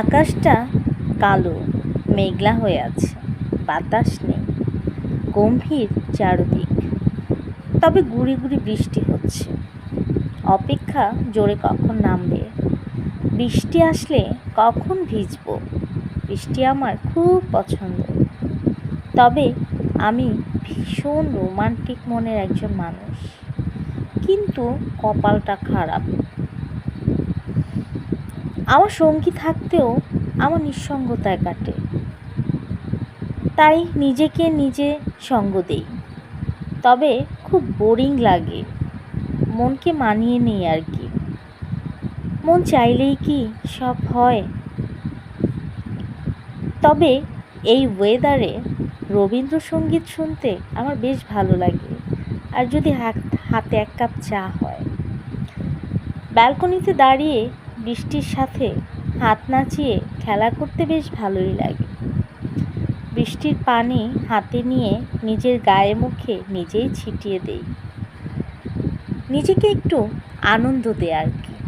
আকাশটা কালো, মেঘলা হয়ে আছে, বাতাস নেই, গম্ভীর চারদিক। তবে গুড়ি গুড়ি বৃষ্টি হচ্ছে। অপেক্ষা জোরে কখন নামবে? বৃষ্টি আসলে কখন ভিজবো? বৃষ্টি আমার খুব পছন্দ। তবে আমি ভীষণ রোমান্টিক মনের একজন মানুষ। কিন্তু কপালটা খারাপ। আমার সঙ্গী থাকতেও আমার নিঃসঙ্গতায় কাটে। তাই নিজেকে নিজে সঙ্গ দেই। তবে খুব বোরিং লাগে। মনকে মানিয়ে নেই আর কি। মন চাইলেই কি সব হয়? তবে এই ওয়েদারে রবীন্দ্রসঙ্গীত শুনতে আমার বেশ ভালো লাগে। আর যদি হাত- এক কাপ চা হয়। ব্যালকনিতে দাঁড়িয়ে বৃষ্টির সাথে হাত নাচিয়ে খেলা করতে বেশ ভালোই লাগে। বৃষ্টির পানি হাতে নিয়ে নিজের গায়ে মুখে নিজেই ছিটিয়ে দেই। নিজেকে একটু আনন্দ দেয় আর কি।